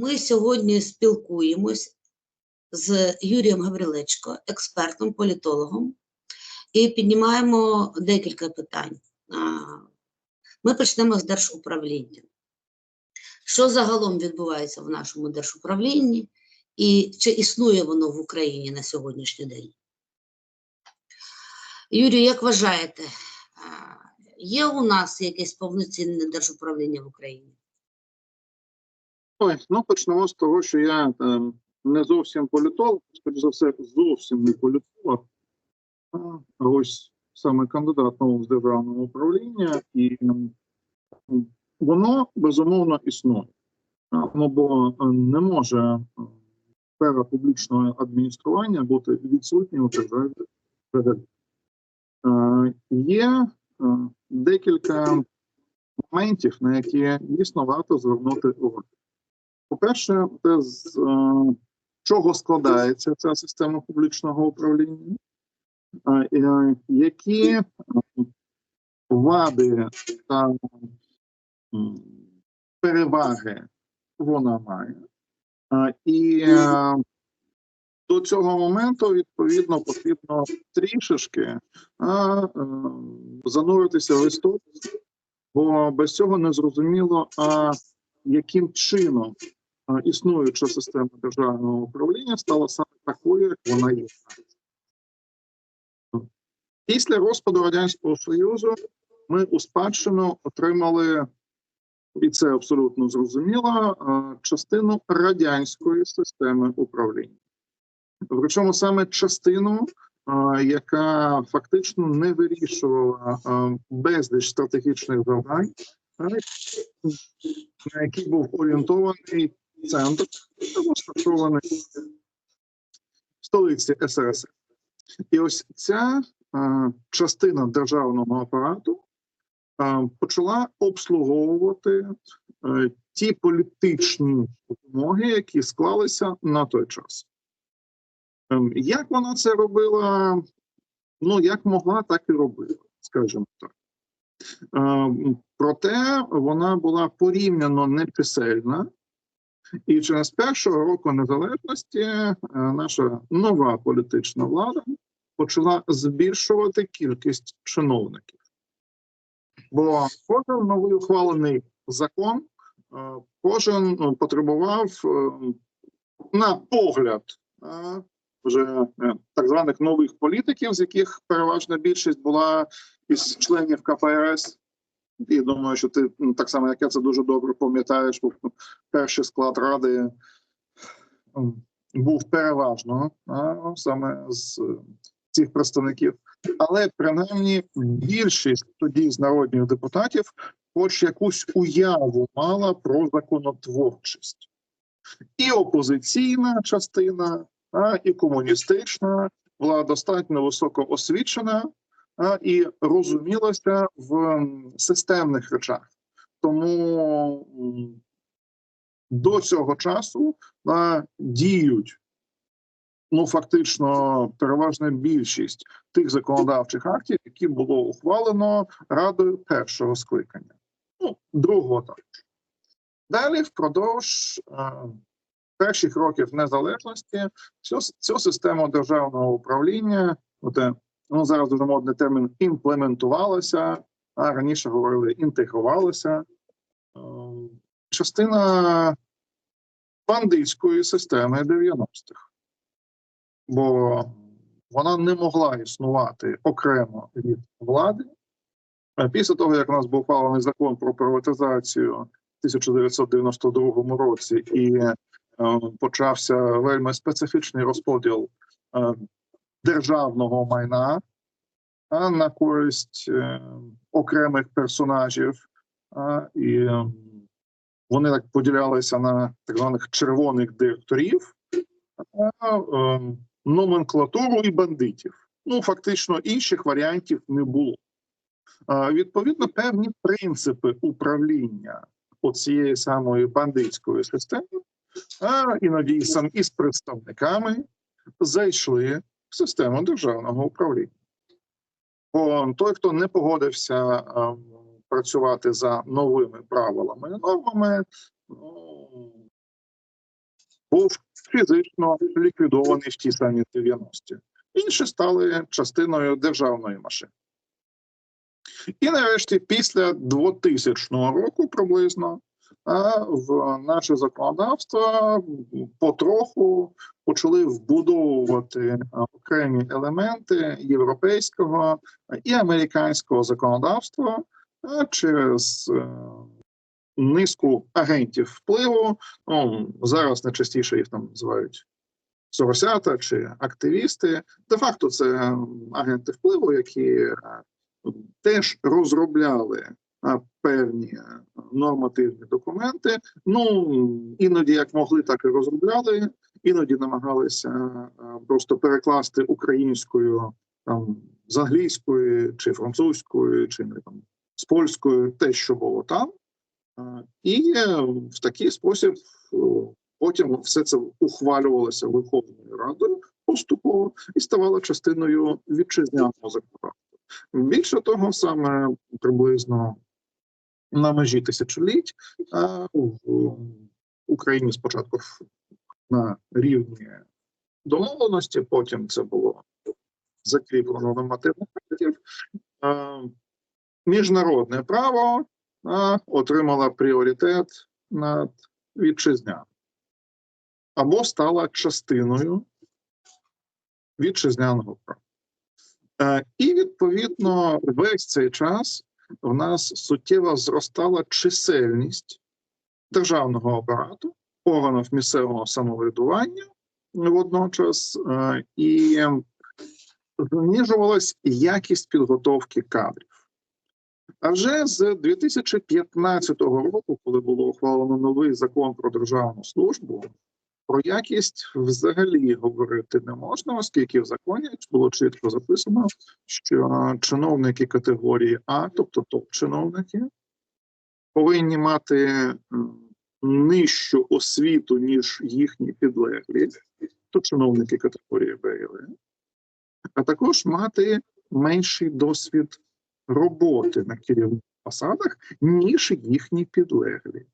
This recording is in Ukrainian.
Ми сьогодні спілкуємось з Юрієм Гаврилечко, експертом, політологом, і піднімаємо декілька питань. Ми почнемо з держуправління. Що загалом відбувається в нашому держуправлінні, і чи існує воно в Україні на сьогоднішній день? Юрій, як вважаєте, є у нас якесь повноцінне держуправління в Україні? Ой, ну почнемо з того, що я е, не зовсім політолог, скоріш за все, зовсім не політолог, а ось саме кандидат наук з державного управління, і воно безумовно існує. Ну бо е, не може сфера публічного адміністрування бути відсутньою державі. взагалі. Є е, декілька моментів, на які дійсно варто звернути увагу. По-перше, те, з е, чого складається ця система публічного управління, які е, вади та переваги вона має. І е, до цього моменту, відповідно, потрібно трішечки зануритися в історію, бо без цього не зрозуміло, а яким чином існуюча система державного управління стала саме такою, як вона є. Після розпаду Радянського Союзу ми у спадщину отримали, і це абсолютно зрозуміло, е, частину радянської системи управління. Причому саме частину, е, яка фактично не вирішувала е, безліч стратегічних завдань, е, на який був орієнтований центр, розташований в столиці СРСР. І ось ця е, частина державного апарату е, почала обслуговувати е, ті політичні вимоги, які склалися на той час. Ем, Як вона це робила? Ну, як могла, так і робила, скажімо так. Е, Проте вона була порівняно нечисельна, і через першого року незалежності е, наша нова політична влада почала збільшувати кількість чиновників. Бо кожен новий ухвалений закон, е, кожен ну, потребував е, на погляд вже так званих нових політиків, з яких переважна більшість була із членів КПРС. І думаю, що ти так само, як я це дуже добре пам'ятаєш, перший склад ради був переважно а, саме з е, цих представників. Але принаймні більшість тоді з народних депутатів, хоч якусь уяву мала про законотворчість, і опозиційна частина, а, і комуністична була достатньо високо освічена і розумілася в системних речах. Тому до цього часу а, діють ну фактично переважна більшість тих законодавчих актів, які було ухвалено радою першого скликання, ну другого також. Далі впродовж е, перших років незалежності цю, цю систему державного управління, оте, ну зараз дуже модний термін імплементувалася, а раніше говорили інтегрувалася. Е, частина бандитської системи 90-х бо вона не могла існувати окремо від влади. Після того, як у нас був ухвалений закон про приватизацію в 1992 році, і е, почався вельми специфічний розподіл е, державного майна а, на користь е, окремих персонажів, і е, вони так поділялися на так званих червоних директорів. е, номенклатуру і бандитів. Ну, фактично, інших варіантів не було. Відповідно, певні принципи управління цієї самої бандитської системи, а іноді сам із представниками зайшли систему державного управління. Бо той, хто не погодився а, працювати за новими правилами і нормами, ну, був фізично ліквідований в ті самі 90-ті. Інші стали частиною державної машини. І нарешті, після 2000 року приблизно, а, в наше законодавство потроху почали вбудовувати окремі елементи європейського і американського законодавства через е, низку агентів впливу. Ну, зараз найчастіше їх там називають соросята чи активісти. Де-факто це агенти впливу, які е, теж розробляли певні е, нормативні документи. Ну іноді як могли, так і розробляли, іноді намагалися е, просто перекласти українською там з англійської чи французької, чи не там з польською, те, що було там. Е, І в такий спосіб е, потім все це ухвалювалося Верховною Радою поступово і ставало частиною вітчизняного законодавства. Більше того, саме приблизно на межі тисячоліть а в Україні спочатку на рівні домовленості, потім це було закріплено нормативних актів. Міжнародне право отримало пріоритет над вітчизняним або стала частиною вітчизняного права. Е, І відповідно весь цей час в нас суттєво зростала чисельність державного апарату, органів місцевого самоврядування водночас, е, і знижувалась якість підготовки кадрів. А вже з 2015 року, коли було ухвалено новий закон про державну службу, про якість взагалі говорити не можна, оскільки в законі було чітко записано, що чиновники категорії А, тобто топ-чиновники, повинні мати нижчу освіту, ніж їхні підлеглі, то чиновники категорії Б і В, а також мати менший досвід роботи на керівних посадах, ніж їхні підлеглі.